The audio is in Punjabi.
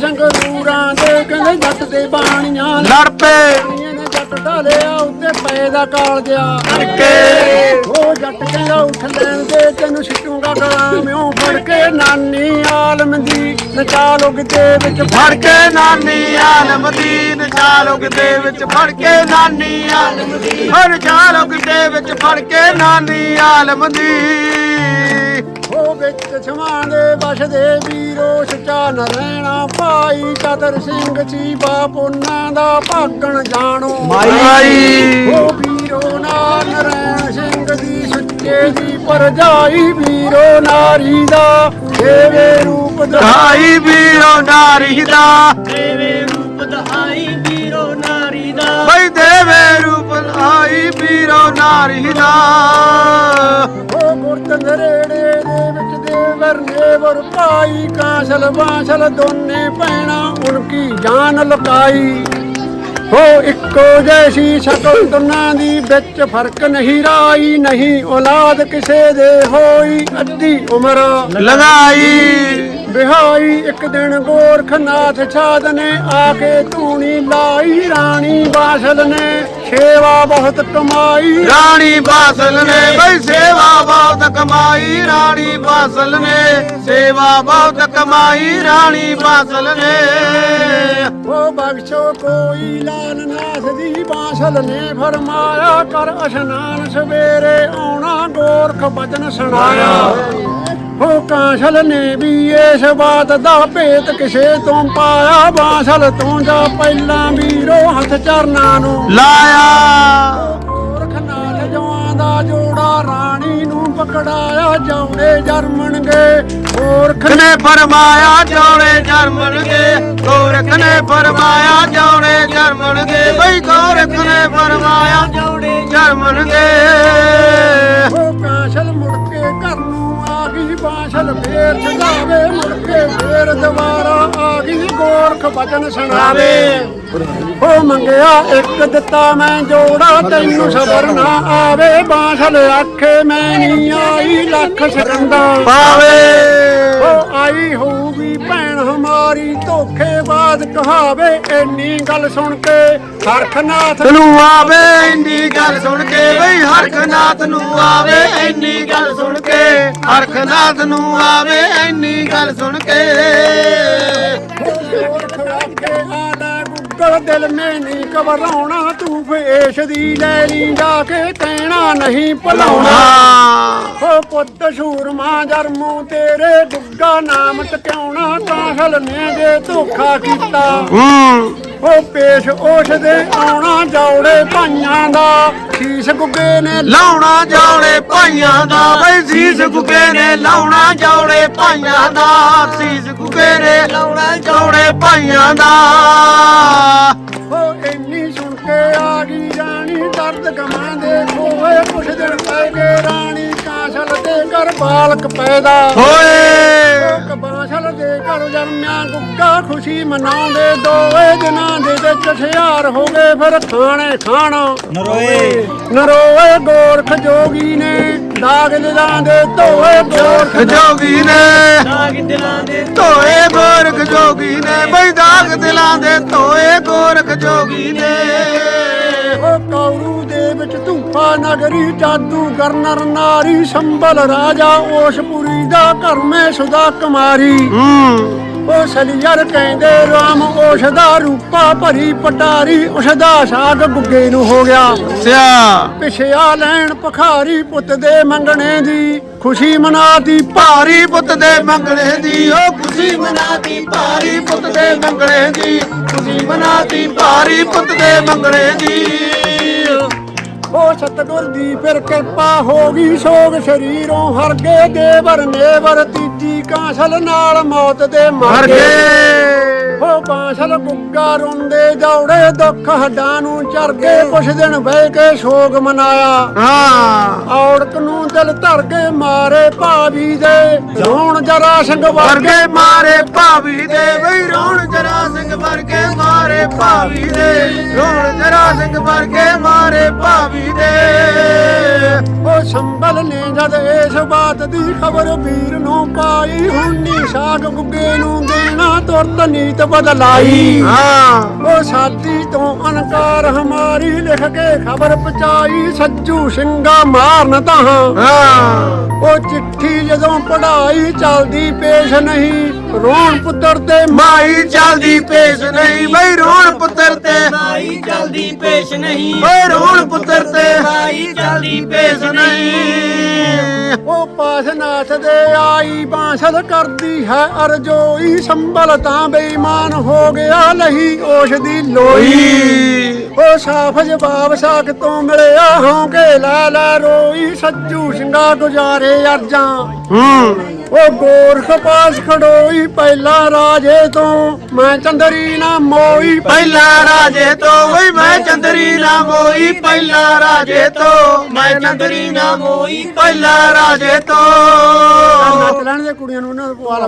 ਸੰਗਰੂਰਾਂ ਦੇ ਕਹਿੰਦੇ ਜੱਟ ਦੇ ਬਾਣੀਆਂ ਲੜ ਪਏ। ਬਾਣੀਆਂ ਨੇ ਜੱਟ ਢਾਲਿਆ ਉੱਤੇ ਪਏ ਦਾ ਕਾਲਜਾ ਕੇ। ਉਹ ਜੱਟ ਕਹਿੰਦਾ ਉੱਠ ਲੈਣ ਦੇ ਤੈਨੂੰ ਸਿੱਟੂਗਾ ਗਲਾਮਿਓ ਫੜ ਕੇ ਨਾਨੀ ਆਲਮ ਦੀ ਨਚਾਲੋ ਕਿਤੇ ਵਿੱਚ ਫੜ ਕੇ ਨਾਨੀ ਆਲਮ ਦੀ ਨਚਾਲੋ ਕਿਤੇ ਵਿੱਚ ਫੜ ਕੇ ਨਾਨੀ ਆਲਮ ਦੀ। ਹਰ ਚਾਲੋ ਕਿਤੇ ਵਿੱਚ ਫੜ ਕੇ ਨਾਨੀ ਆਲਮ ਦੀ। ਵਿੱਚ ਛਮਾਂ ਦੇ ਵਸਦੇ ਵੀਰੋ ਸਚਾ ਨ ਰਹਿਣਾ ਭਾਈ ਚਤਰ ਸਿੰਘ ਚੀਬਾ ਪੁੰਨਾਂ ਦਾ ਭਾਗਣ ਜਾਣੋ। ਮਾਈ। ਉਹ ਵੀਰੋ ਨਾਲ ਨਰੈਣ ਸਿੰਘ ਦੀ ਸੁੱਚੇ ਦੀ ਪਰਜਾਈ ਵੀਰੋ ਨਾਰੀ ਦਾ। ਦੇਵੇ ਰੂਪ ਦਾ ਢਾਈ ਵੀਰੋ ਨਾਰੀ ਦਾ। ਦੇਵੇ ਰੂਪ ਦਹਾਈ ਵੀਰੋ ਨਾਰੀ ਦਾ। ਬਈ ਦੇਵੇ ਰੂਪ ਆਈ ਵੀਰੋ ਨਾਰੀ ਦਾ। ਗੁਰਤ ਨਰੇੜੇ ਦੇ ਵਿੱਚ ਦੇਵਰ ਨੇਵਰ ਭਾਈ ਕਾਂਸਲ ਬਾਂਸਲ ਦੋਨੇ ਪੈਣਾ ਉਨਕੀ ਜਾਨ ਲੁਕਾਈ। ਹੋ ਇੱਕੋ ਜੈਸੀ ਸ਼ਕਲ ਦੋਨਾਂ ਦੀ ਵਿੱਚ ਫ਼ਰਕ ਨਹੀਂ ਰਾਈ ਨਹੀਂ ਔਲਾਦ ਕਿਸੇ ਦੇ ਹੋਈ ਅੱਧੀ ਉਮਰ ਲਗਾਈ ਬਿਹਾਈ। ਇੱਕ ਦਿਨ ਗੋਰਖਨਾਥ ਛਾਦ ਨੇ ਆ ਕੇ ਧੂਣੀ ਲਾਈ ਰਾਣੀ ਬਾਸਲ ਨੇ ਸੇਵਾ ਬਹੁਤ ਕਮਾਈ। ਰਾਣੀ ਬਾਸਲ ਨੇ ਬਈ ਸੇਵਾ ਬਹੁਤ ਕਮਾਈ ਰਾਣੀ ਬਾਸਲ ਨੇ ਸੇਵਾ ਬਹੁਤ ਕਮਾਈ ਰਾਣੀ ਬਾਸਲ ਨੇ। ਉਹ ਬਖਸ਼ੋ ਕੋਈ ਲਾਲ ਨਾਥ ਦੀ ਬਾਸਲ ਨੇ ਫਰਮਾਇਆ ਕਰ ਇਸ਼ਨਾਨ ਸਵੇਰੇ ਆਉਣਾ ਗੋਰਖ ਬਚਨ ਸੁਣਾਇਆ। ਉਹ ਕਾਂਸਲ ਨੇ ਵੀ ਇਸ ਬਾਤ ਦਾ ਭੇਤ ਕਿਸੇ ਤੋਂ ਪਾਇਆ। ਬਾਸਲ ਤੋਂ ਜਾ ਪਹਿਲਾਂ ਵੀਰੋ ਹੱਥ ਚਰਨਾਂ ਨੂੰ। ਲਾਇਆ। ਗੋਰਖਨਾਥ ਜਵਾਂ ਦਾ ਜੋੜਾ ਰਾਣੀ ਨੂੰ ਪਕੜਾਇਆ ਜਾਉਣੇ ਜਰਮਣਗੇ ਗੋਰਖ ਨੇ ਫਰਮਾਇਆ ਜੋੜੇ ਜਰਮਣਗੇ ਗੋਰਖ ਨੇ ਫਰਮਾਇਆ ਜੋੜੇ ਜਰਮਣਗੇ ਬਈ ਗੋਰਖ ਨੇ ਫਰਮਾਇਆ ਜੋੜੇ ਜਰਮਣਗੇ ਉਹ ਕਾਂਸਲ ਬਾਂਸਲ ਫੇਰ ਚਲਾਵੇ ਮੁੜ ਕੇ ਫੇਰ ਦੁਬਾਰਾ ਆ ਗਈ ਗੋਰਖ ਬਚਨ ਸੁਣਾਵੇ। ਉਹ ਮੰਗਿਆ ਇੱਕ ਦਿੱਤਾ ਮੈਂ ਜੋੜਾ ਤੈਨੂੰ ਸਬਰ ਨਾ ਆਵੇ। ਬਾਂਸਲ ਆਖੇ ਮੈਂ ਨਹੀਂ ਆਈ ਲੱਖ ਸਕੰਦਾ ਪਾਵੇ। ਉਹ ਆਈ ਹੋਊਗੀ ਭੈਣ ਹਮਾਰੀ, ਧੋਖੇਬਾਜ਼ ਕਹਾਵੇ, ਇੰਨੀ ਗੱਲ ਸੁਣ ਕੇ ਹਰਖਨਾਥ ਨੂੰ ਆਵੇ, ਇੰਨੀ ਗੱਲ ਸੁਣ ਕੇ ਬਈ ਹਰਖਨਾਥ ਨੂੰ ਆਵੇ, ਇੰਨੀ ਗੱਲ ਸੁਣ ਕੇ ਹਰਖਨਾਥ ਨੂੰ ਆਵੇ, ਇੰਨੀ ਗੱਲ ਸੁਣ ਕੇ। ਗੁੱਗਲ ਦਿਲ ਮੇ ਨਹੀਂ ਘਬਰਾਉਣਾ ਤੂੰ ਫੇਸ਼ ਦੀ ਲੈ ਲਈ ਜਾ ਕੇ ਕਹਿਣਾ ਨਹੀਂ ਭਲਾਉਣਾ। ਹੋ ਪੁੱਤ ਸੂਰਮਾ ਜਰਮੂ ਤੇਰੇ ਗੁੱਗਾ ਨਾਮ ਟਕਿਆਉਣਾ ਕਾਹਲ ਨੇ ਜੇ ਧੋਖਾ ਕੀਤਾ। ਹੂੰ। ਪੇਸ਼ ਉਸ ਦੇ ਆਉਣਾ ਜੌੜੇ ਭਾਈਆਂ ਦਾ ਸ਼ੀਸ਼ ਗੁੱਗੇ ਨੇ ਲਾਉਣਾ ਜੌੜੇ ਭਾਈਆਂ ਦਾ ਬਈ ਸੀਸ ਗੁੱਗੇ ਨੇ ਲਾਉਣਾ ਜੌੜੇ ਭਾਈਆਂ ਦਾ। ਸੀਸ ਲਾਉਣਾ ਜੌੜੇ ਭਾਈਆਂ ਦਾ। ਉਹ ਇੰਨੀ ਸੁਣ ਕੇ ਆ ਗਈ ਰਾਣੀ ਦਰਦ ਗਮਾਂ ਦੇ ਖੋਏ ਕੁਛ ਦਿਨ ਪੈ ਗਏ ਰਾਣੀ ਕਾਸ਼ਲ ਦੇ ਘਰ ਬਾਲਕ ਪੈਦਾ। ਹੋਏ ਘਰ ਜਨਮਿਆ ਗੁੱਗਾ ਖੁਸ਼ੀ ਮਨਾਉਂਦੇ ਦੋਏ ਦਿਨਾਂ ਦੇ ਵਿੱਚ ਹਥਿਆਰ ਹੋ ਗਏ ਫਿਰ ਖਾਣੇ ਖਾਣਾ ਨਰੋਏ। ਨਰੋਏ ਗੋਰਖ ਜੋਗੀ ਨੇ ਦਾਗ ਦਿਲਾਂ ਦੇ ਧੋਏ ਗੋਰਖ ਜੋਗੀ ਨੇ। ਦਾਗ ਦਿਲਾਂ ਦੇ ਧੋਏ ਗੋਰਖ ਜੋਗੀ ਨੇ। ਬਈ ਦਾਗ ਦਿਲਾਂ ਦੇ ਧੋਏ ਗੋਰਖ ਜੋਗੀ ਨੇ। ਨਗਰੀ ਜਾਦੂ ਕਰਨਰ ਨਾਰੀ ਸੰਭਲ ਰਾਜਾ ਓਸ਼ਪੁਰੀ ਦਾ ਘਰ ਮੇ ਸੁਦਾ ਕੁਮਾਰੀ। ਉਹ ਸਲੀਅਰ ਕਹਿੰਦੇ ਰਾਮ ਉਸ ਦਾ ਰੂਪਾ ਭਰੀ ਪਟਾਰੀ ਉਸ ਦਾ ਸਾਗ ਗੁੱਗੇ ਨੂੰ ਹੋ ਗਿਆ। ਸਿਆ ਪਿਛਿਆ ਲੈਣ ਭਖਾਰੀ ਪੁੱਤ ਦੇ ਮੰਗਣੇ ਦੀ ਖੁਸ਼ੀ ਮਨਾਤੀ ਭਾਰੀ ਪੁੱਤ ਦੇ ਮੰਗਣੇ ਦੀ। ਉਹ ਖੁਸ਼ੀ ਮਨਾਤੀ ਭਾਰੀ ਪੁੱਤ ਦੇ ਮੰਗਣੇ ਦੀ ਖੁਸ਼ੀ ਮਨਾਤੀ ਭਾਰੀ ਪੁੱਤ ਦੇ ਮੰਗਣੇ ਦੀ। ਉਹ ਸਤਗੁਰ ਦੀ ਫਿਰ ਕਿਰਪਾ ਹੋ ਗਈ। ਸੋਗ ਸ਼ਰੀਰੋਂ ਹਰ ਗਏ ਦੇਵਰ ਨੇਵਰ ਤੀਜੀ ਕਾਂਸਲ ਨਾਲ ਮੌਤ ਦੇ ਮਰ ਗਏ। ਉਹ ਬਾਂਸਲ ਗੁੱਗਾ ਰੋਂਦੇ ਜੌੜੇ ਦੁੱਖ ਹੱਡਾਂ ਨੂੰ ਚਰ ਕੇ ਕੁਛ ਦਿਨ ਬਹਿ ਕੇ ਸੋਗ ਮਨਾਇਆ। ਹਾਂ। ਔੜਕ ਨੂੰ ਦਿਲ ਧਰ ਕੇ ਮਾਰੇ ਭਾਵੀ ਦੇ। ਰੋਣ ਜਰਾ ਸਿੰਘ ਵਰਗੇ ਮਾਰੇ ਭਾਵੀ ਦੇ। ਬਈ ਰੋਣ ਜਰਾ ਸਿੰਘ ਵਰਗੇ ਮਾਰੇ ਭਾਵੀ ਦੇ। ਰੋਣ ਜਰਾ ਸਿੰਘ ਵਰਗੇ ਮਾਰੇ ਭਾਵੀ ਦੇ। ਉਹ ਸੰਭਲ ਨੇ ਜਦ ਇਸ ਬਾਤ ਦੀ ਖਬਰ ਵੀਰ ਨੂੰ ਪਾਈ। ਹੁੰਨੀ ਸਾਗ ਗੁੱਗੇ ਨੂੰ ਦੇਣਾ ਤੁਰਤ ਨੀਤ ਬਦਲਾਈ। ਹਾਂ। ਉਹ ਸਾਡੀ ਤੋਂ ਅਨਕਾਰ ਹਮਾਰੀ ਲਿਖ ਕੇ ਖਬਰ ਪਹੁੰਚਾਈ। ਸੱਜੂ ਸਿੰਘਾ ਮਾਰਨ ਤਾਂ ਹਾਂ। ਉਹ ਚਿੱਠੀ ਜਦੋਂ ਪੜਾਈ ਚੱਲਦੀ ਪੇਸ਼ ਨਹੀਂ। ਰੋਣ ਪੁੱਤਰ ਤੇ ਮਾਈ ਚੱਲਦੀ ਪੇਸ਼ ਪੇਸ਼ ਨਹੀਂ। ਓਏ ਰੋਣ ਪੁੱਤਰ ਤੇ ਮਾਈ ਜਲਦੀ ਪੇਸ਼ ਨਹੀਂ। ਉਹ ਪਾਸਨਾਥ ਦੇ ਆਈ ਬਾਂਸਲ ਕਰਦੀ ਹੈ ਅਰਜੋਈ ਸੰਭਲ ਤਾਂ ਬੇਈਮਾਨ ਹੋ ਗਿਆ ਲਹੀ ਉਸ ਦੀ ਲੋਈ। ਉਹ ਸਾਫ਼ ਜਵਾਬ ਸਾਖ ਤੋਂ ਮਿਲਿਆ ਹੌਂਕੇ ਲੈ ਲੈ ਰੋਈ ਸੱਜੂ ਸਿੰਘਾ ਗੁਜ਼ਾਰੇ ਅਰਜਾਂ। ਹੂੰ। ਉਹ ਗੋਰਖ ਪਾਸ ਖੜੋਈ, ਪਹਿਲਾ ਰਾਜੇ ਤੋਂ। ਮੈਂ ਚੰਦਰੀ ਨਾ ਮੋਈ, ਪਹਿਲਾ ਰਾਜੇ ਤੋਂ। ਓਏ ਮੈਂ ਚੰਦਰੀ ਨਾ ਮੋਈ, ਪਹਿਲਾ ਰਾਜੇ ਤੋਂ। ਮੈਂ ਚੰਦਰੀ ਨਾ ਮੋਈ, ਪਹਿਲਾ ਰਾਜੇ ਤੋਂ। ਨੱਚ ਲੈਣ ਦੇ ਕੁੜੀਆਂ ਨੂੰ ਉਹਨਾਂ ਨੂੰ ਪਵਾ ਲਾ